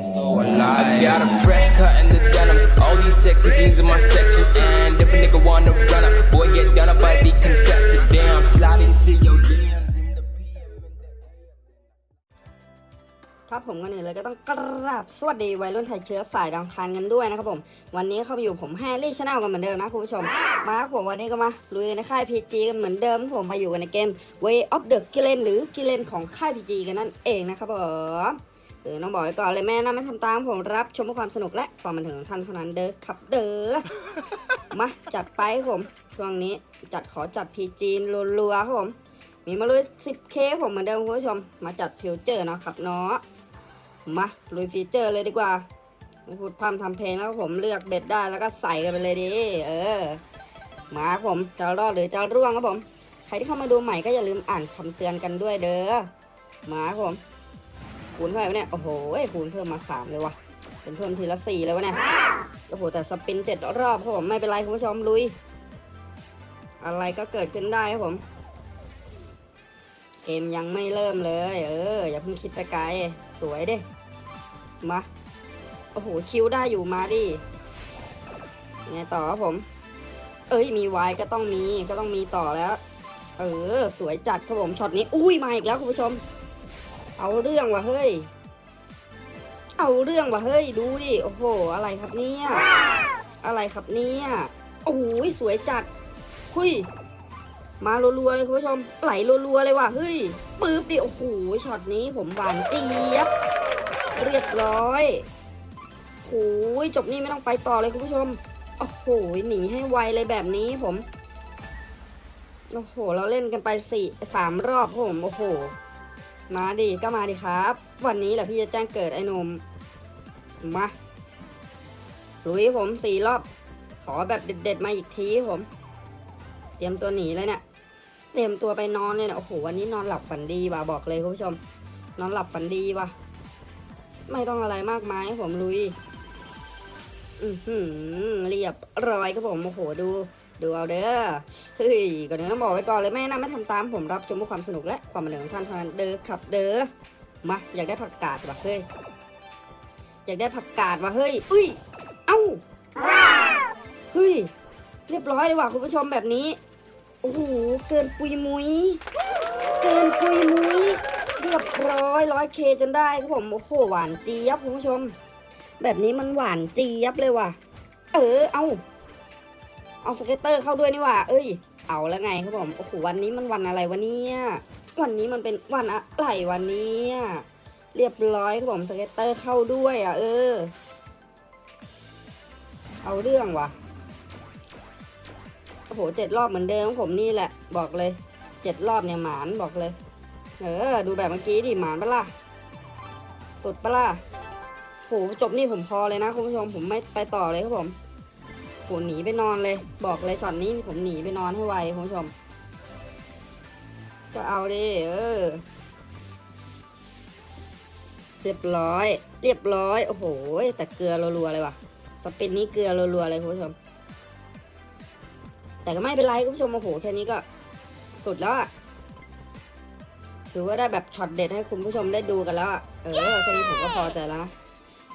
so alive. I got a fresh cut in the denims. All these sexy jeans in my section. And if a nigga wanna run up, boy, get done up by the contested. Damn, slide into your DMs ครับผมกันอื่นเลยก็ต้องกราบสวัสดีวัยรุ่นไทยเชื้อสายดำคานกันด้วยนะครับผม วันนี้เข้ามาอยู่ผมแฮร์รี่ชาแนลกันเหมือนเดิมนะคุณผู้ชม มาครับผมวันนี้ก็มาลุยในค่าย PG กันเหมือนเดิมผมมาอยู่กันในเกม Way of the g i l e n หรือ g i l e n ของค่าย PG กันนั่นเองนะครับผม หรือต้องบอกไว้ก่อนเลยแม่นะไม่ทำตามผมรับชมเพื่อความสนุกและความบันเทิงของท่านเท่านั้นเด้อครับเด้อมาจัดไปครับผมช่วงนี้จัดขอจัด PG รัวๆครับผม มีมาลุย 10K ผมเหมือนเดิมคุณผู้ชม มาจัดฟิวเจอร์เนาะครับเนาะมาลุยฟีเจอร์เลยดีกว่าพูดพร่ำทำเพลงแล้วผมเลือกเบ็ดได้แล้วก็ใส่กันไปเลยดิเออมาครับผมจะรอดหรือจะร่วงครับผม ใครที่เข้ามาดูใหม่ก็อย่าลืมอ่านคำเตือนกันด้วยเด้อมาครับผม คูณเท่าไหร่วะเนี่ย โอ้โหคูณเพิ่มมาสามเลยวะเป็นเพิ่มทีละสี่เลยวะเนี่ย โอ้โห แต่สปินเจ็ดรอบครับผม ไม่เป็นไรคุณผู้ชมลุย อะไรก็เกิดขึ้นได้ครับผม เกมยังไม่เริ่มเลย เออ อย่าเพิ่งคิดไปไกล สวยดิ มา โอ้โห คิวได้อยู่มาดิไงต่อครับผม เอ้ย มีวายก็ต้องมี ก็ต้องมีต่อแล้ว เออ สวยจัดครับผม ช็อตนี้ อุ้ย มาอีกแล้วคุณผู้ชม เอาเรื่องว่ะเฮ้ย เอาเรื่องว่ะเฮ้ยดูดิโอ้โห อะไรครับเนี่ยอะไรครับเนี่ยโอ้โหสวยจัดคุยมารัวๆเลยคุณผู้ชมไหลรัวๆเลยว่ะเฮ้ยปึ๊บดิโอ้โหช็อตนี้ผมหวานเจี๊ยบเรียบร้อยโอ้ยจบนี่ไม่ต้องไปต่อเลยคุณผู้ชมโอ้โหหนีให้ไวเลยแบบนี้ผมโอ้โห เราเล่นกันไปสี่สามรอบผม โอ้โห มาดิก็มาดิครับ วันนี้แหละพี่จะแจ้งเกิดไอ้หนมมาลุยผมสี่รอบ ขอแบบเด็ดๆมาอีกทีผม เตรียมตัวหนีเลยเนี่ยเตรียมตัวไปนอนเลยเนี่ยโอ้โหวันนี้นอนหลับฝันดีว่ะบอกเลยคุณผู้ชม นอนหลับฝันดีว่ะไม่ต้องอะไรมากมายผมลุย อือหือเรียบร้อยครับผมโอ้โหดู ดูเอาเด้อเฮ้ยก่อนอื่นต้องบอกไว้ก่อนเลยแม่นะไม่ทำตามผมรับชมเพื่อความสนุกและความบันเทิงของท่านเท่านั้นเด้อครับเด้อมาอยากได้ผักกาดว่ะเฮ้ยอยากได้ผักกาดว่ะเฮ้ยอุ้ยเอ้าเฮ้ยเรียบร้อยเลยว่ะคุณผู้ชมแบบนี้โอ้โหเกินปุยมุยเกินปุยมุยเรียบร้อยร้อยเคจนได้ครับผมโอ้โหหวานเจี๊ยบคุณผู้ชม แบบนี้มันหวานเจี๊ยบเลยว่ะ เออเอา เอาสเก็ตเตอร์เข้าด้วยนี่ว่ะเอ้ย เอาแล้วไงครับผม โอ้โห วันนี้มันวันอะไรวะเนี่ย วันนี้มันเป็นวันอะไรวันนี้เรียบร้อยครับผมสเก็ตเตอร์เข้าด้วยอะ เออ เอาเรื่องว่ะโอ้โหเจ็ดรอบเหมือนเดิมของผมนี่แหละ บอกเลย เจ็ดรอบเนี่ยหมานบอกเลย เออ ดูแบบเมื่อกี้ดิหมานปะล่ะ สุดปะล่ะโหจบนี่ผมพอเลยนะคุณผู้ชมผมไม่ไปต่อเลยครับผม โหหนีไปนอนเลย บอกเลยช็อตนี้ผมหนีไปนอนให้ไวคุณผู้ชม ก็เอาดิเออ เรียบร้อย เรียบร้อย โอ้โห แต่เกลือรัวๆเลยว่ะ สปินนี้เกลือรัวๆเลยคุณผู้ชม แต่ก็ไม่เป็นไรคุณผู้ชม โอ้โห แค่นี้ก็สุดแล้วอะถือว่าได้แบบช็อตเด็ดให้คุณผู้ชมได้ดูกันแล้วอะเออแค่นี้ผมก็พอใจแล้วนะ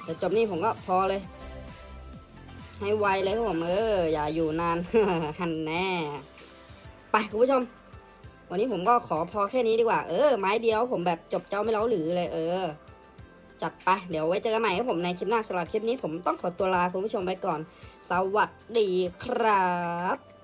แต่จบนี่ผมก็พอเลย ให้ไวเลยครับผมเอออย่าอยู่นานหันแน่ ไปคุณผู้ชม วันนี้ผมก็ขอพอแค่นี้ดีกว่า เออไม้เดียวผมแบบจบเจ้าไม่เล้าหรือเลยเออ จัดไป เดี๋ยวไว้เจอกันใหม่ครับผมในคลิปหน้าสำหรับคลิปนี้ผมต้องขอตัวลาคุณผู้ชมไปก่อน สวัสดีครับ